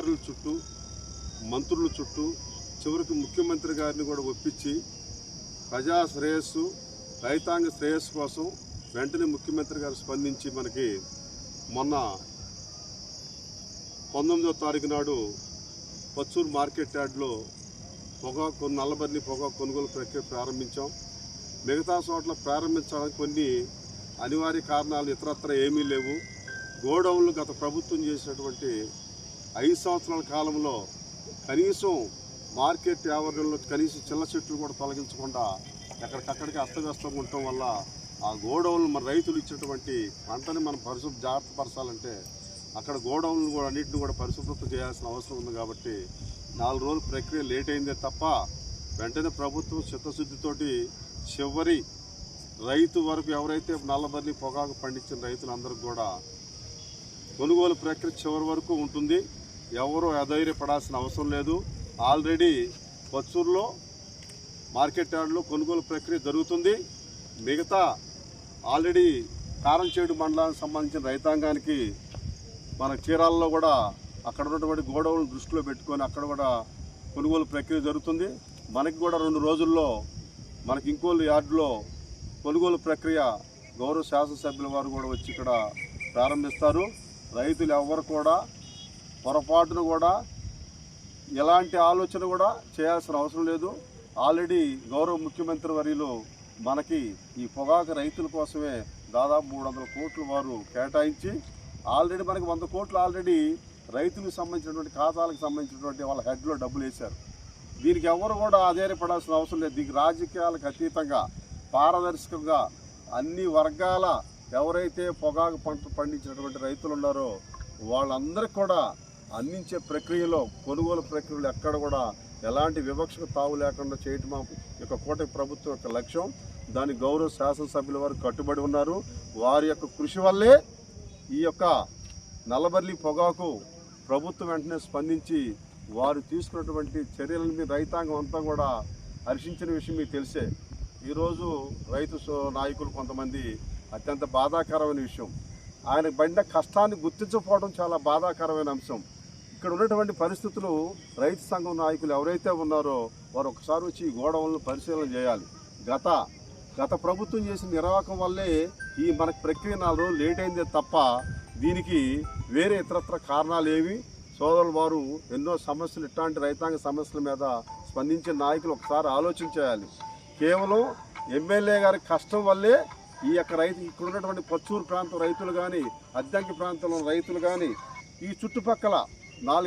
అధికారుల చుట్టూ మంత్రుల చుట్టూ చివరికి ముఖ్యమంత్రి గారిని కూడా ఒప్పించి ప్రజా శ్రేయస్సు రైతాంగ శ్రేయస్సు కోసం వెంటనే ముఖ్యమంత్రి గారు స్పందించి మనకి మొన్న పంతొమ్మిదో తారీఖు నాడు పచ్చూరు మార్కెట్ యార్డ్లో పొగాకు నల్లబర్ని పొగాకు కొనుగోలు ప్రక్రియ ప్రారంభించాం. మిగతా చోట్ల ప్రారంభించడానికి కొన్ని అనివార్య కారణాలు ఇతరత్ర ఏమీ లేవు. గోడౌన్లు గత ప్రభుత్వం చేసినటువంటి ఐదు సంవత్సరాల కాలంలో కనీసం మార్కెట్ ఆవరణలో కనీసం చిల్ల చెట్లు కూడా తొలగించకుండా ఎక్కడికక్కడికి అస్తవ్యస్తంగా ఉండటం వల్ల ఆ గోడౌన్లు మన రైతులు ఇచ్చినటువంటి పంటని మనం పరిశుభ్ర జాగ్రత్త పరచాలంటే అక్కడ గోడౌన్లు కూడా అన్నింటిని కూడా పరిశుభ్రత చేయాల్సిన అవసరం ఉంది కాబట్టి నాలుగు రోజులు ప్రక్రియ లేట్ అయిందే తప్ప వెంటనే ప్రభుత్వం చిత్తశుద్ధితోటి చివరి రైతు వరకు ఎవరైతే నల్లబర్ని పొగాకు పండించిన రైతులందరికీ కూడా కొనుగోలు ప్రక్రియ చివరి వరకు ఉంటుంది. ఎవరు అధైర్యపడాల్సిన అవసరం లేదు. ఆల్రెడీ పచ్చూరులో మార్కెట్ యార్డులో కొనుగోలు ప్రక్రియ జరుగుతుంది. మిగతా ఆల్రెడీ కారంచేడు మండలానికి సంబంధించిన రైతాంగానికి మన చీరాలలో కూడా అక్కడ ఉన్నటువంటి గోడౌన్ దృష్టిలో పెట్టుకొని అక్కడ కూడా కొనుగోలు ప్రక్రియ జరుగుతుంది. మనకి కూడా రెండు రోజుల్లో మనకి ఇంకోళ్ళు యార్డులో కొనుగోలు ప్రక్రియ గౌరవ శాసనసభ్యుల వారు కూడా వచ్చి ఇక్కడ ప్రారంభిస్తారు. రైతులు ఎవరు కూడా పొరపాటును కూడా ఎలాంటి ఆలోచన కూడా చేయాల్సిన అవసరం లేదు. ఆల్రెడీ గౌరవ ముఖ్యమంత్రి వర్యులు మనకి ఈ పొగాకు రైతుల కోసమే దాదాపు మూడు వందల కోట్లు వారు కేటాయించి ఆల్రెడీ మనకి వంద కోట్లు ఆల్రెడీ రైతులకు సంబంధించినటువంటి ఖాతాలకు సంబంధించినటువంటి వాళ్ళ హెడ్లో డబ్బులు వేశారు. దీనికి ఎవరు కూడా ఆధారపడాల్సిన అవసరం లేదు. దీనికి రాజకీయాలకు అతీతంగా పారదర్శకంగా అన్ని వర్గాల ఎవరైతే పొగాకు పంట పండించినటువంటి రైతులు ఉన్నారో వాళ్ళందరికీ కూడా అందించే ప్రక్రియలో కొనుగోలు ప్రక్రియలు ఎక్కడ కూడా ఎలాంటి వివక్షకు తావు లేకుండా చేయటం మా యొక్క కూటమి ప్రభుత్వం యొక్క లక్ష్యం. దాని గౌరవ శాసనసభ్యుల వారు కట్టుబడి ఉన్నారు. వారి యొక్క కృషి వల్లే ఈ యొక్క నల్లబర్లి పొగాకు ప్రభుత్వం వెంటనే స్పందించి వారు తీసుకున్నటువంటి చర్యలని రైతాంగం అంతా కూడా హర్షించిన విషయం మీకు తెలిసే. ఈరోజు రైతు నాయకులు కొంతమంది అత్యంత బాధాకరమైన విషయం. ఆయన పడిన కష్టాన్ని గుర్తించకపోవడం చాలా బాధాకరమైన అంశం. ఇక్కడ ఉన్నటువంటి పరిస్థితులు రైతు సంఘం నాయకులు ఎవరైతే ఉన్నారో వారు ఒకసారి వచ్చి ఈ గోడవలను పరిశీలన చేయాలి. గత గత ప్రభుత్వం చేసిన నిర్వాహకం వల్లే ఈ మనకు ప్రక్రియ నాలుగు రోజులు లేట్ అయిందే తప్ప దీనికి వేరే ఇతరత్ర కారణాలు ఏవి? సోదరులు వారు ఎన్నో సమస్యలు ఇట్లాంటి రైతాంగ సమస్యల మీద స్పందించిన నాయకులు ఒకసారి ఆలోచించేయాలి కేవలం ఎమ్మెల్యే గారి కష్టం వల్లే ఈ యొక్క రైతు ఇక్కడ ఉన్నటువంటి పచ్చూరు ప్రాంతం రైతులు కానీ అద్దంకి ప్రాంతంలో రైతులు కానీ ఈ చుట్టుపక్కల నాలుగు